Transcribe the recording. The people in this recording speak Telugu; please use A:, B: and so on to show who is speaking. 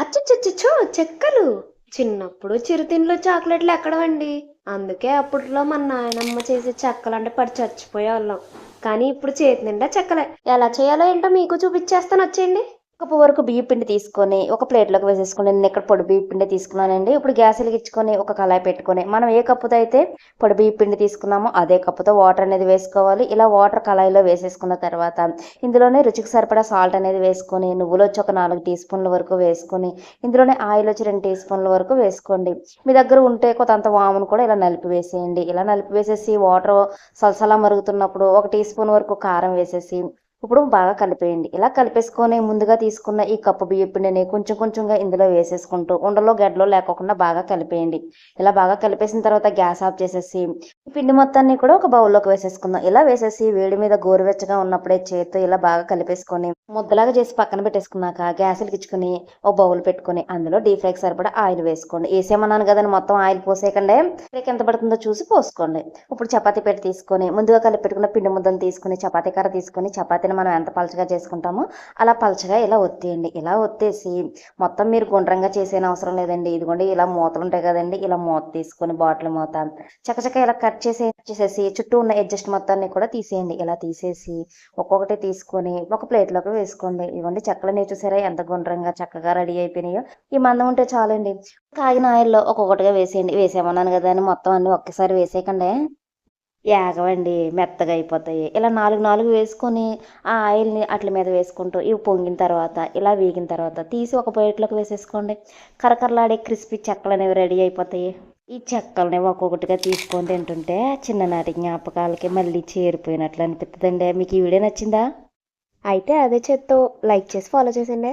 A: అచ్చచ్చచ్చో చెక్కలు. చిన్నప్పుడు చిరుతిండ్లు చాక్లెట్లు ఎక్కడవండి? అందుకే అప్పట్లో మన నాయనమ్మ చేసే చెక్కలు అంటే పడి చచ్చిపోయేవాళ్ళం. కానీ ఇప్పుడు చేతి నిండా చెక్కలే. ఎలా చేయాలో ఏంటో మీకు చూపించేస్తాను వచ్చేయండి.
B: కప్పు వరకు బియ్య పిండి తీసుకొని ఒక ప్లేట్లోకి వేసేసుకొని నేను ఇక్కడ పొడి బియ్య పిండి తీసుకున్నానండి. ఇప్పుడు గ్యాస్ వెలిగించుకొని ఒక కళాయి పెట్టుకొని మనం ఏ కప్పుతో అయితే పొడి బియ్య పిండి తీసుకున్నామో అదే కప్పుతో వాటర్ అనేది వేసుకోవాలి. ఇలా వాటర్ కళాయిలో వేసేసుకున్న తర్వాత ఇందులోనే రుచికి సరిపడా సాల్ట్ అనేది వేసుకొని నువ్వులు వచ్చి ఒక నాలుగు టీ స్పూన్ల వరకు వేసుకొని ఇందులోనే ఆయిల్ వచ్చి రెండు టీ స్పూన్ల వరకు వేసుకోండి. మీ దగ్గర ఉంటే కొంత వామును కూడా ఇలా నలిపి వేసేయండి. ఇలా నలిపి వేసేసి వాటర్ సలసలా మరుగుతున్నప్పుడు ఒక టీ స్పూన్ వరకు కారం వేసేసి ఇప్పుడు బాగా కలిపేయండి. ఇలా కలిపేసుకొని ముందుగా తీసుకున్న ఈ కప్పు బియ్య పిండిని కొంచెం కొంచెంగా ఇందులో వేసేసుకుంటూ ఉండలో గడ్డలో లేకోకుండా బాగా కలిపేయండి. ఇలా బాగా కలిపేసిన తర్వాత గ్యాస్ ఆఫ్ చేసేసి పిండి మొత్తాన్ని కూడా ఒక బౌల్లోకి వేసేసుకుందాం. ఇలా వేసేసి వేడి మీద గోరువెచ్చగా ఉన్నప్పుడే చేత్తో ఇలా బాగా కలిపేసుకొని ముద్దలాగా చేసి పక్కన పెట్టేసుకున్నాక గ్యాస్ వెలిగించుకొని ఒక బౌల్ పెట్టుకొని అందులో డీప్ ఫ్రైకి సరిపడా ఆయిల్ వేసుకోండి. వేసేమన్నాను కదండి మొత్తం ఆయిల్ పోసేయకండి. ఫ్రైకి ఎంత పడుతుందో చూసి పోసుకోండి. ఇప్పుడు చపాతీ పెట్టి తీసుకొని ముందుగా కలిపి పెట్టుకున్న పిండి ముద్దను తీసుకొని చపాతీ కర్ర తీసుకొని చపాతీ చపాతీని మనం ఎంత పలచగా చేసుకుంటామో అలా పలచగా ఇలా ఒత్తేయండి. ఇలా ఒత్తేసి మొత్తం మీరు గుండ్రంగా చేసేన అవసరం లేదండి. ఇదిగోండి ఇలా మూతలు ఉంటాయి కదండి. ఇలా మూత తీసుకొని బాటిల్ మూత చకచక ఇలా కట్ చేసి చేసేసి చుట్టూ ఉన్న అడ్జస్ట్ మొత్తాన్ని కూడా తీసేయండి. ఇలా తీసేసి ఒక్కొక్కటి తీసుకొని ఒక ప్లేట్లోకి వేసుకోండి. ఇవ్వండి చెక్కలు నేను చూసారా? ఎంత గుండ్రంగా చక్కగా రెడీ అయిపోయినాయో. ఈ మందం ఉంటే చాలండి. కాగిన ఆయిల్లో ఒక్కొక్కటిగా వేసేయండి. వేసేమన్నాను కదా అని మొత్తం అన్ని ఒక్కసారి వేసేయకండి. ఏగవండి మెత్తగా అయిపోతాయి. ఇలా నాలుగు నాలుగు వేసుకొని ఆ ఆయిల్ని అట్ల మీద వేసుకుంటూ ఇవి పొంగిన తర్వాత ఇలా వేగిన తర్వాత తీసి ఒక ప్లేట్లోకి వేసేసుకోండి. కరకరలాడే క్రిస్పీ చెక్కలు అనేవి రెడీ అయిపోతాయి. ఈ చెక్కలని ఒక్కొక్కటిగా తీసుకొని తింటుంటే చిన్ననాటి జ్ఞాపకాలకి మళ్ళీ చేరిపోయినట్లు అనిపిస్తుందండి మీకు ఈ వీడియో నచ్చిందా? అయితే అదే చేత్తో లైక్ చేసి ఫాలో చేసేయండి.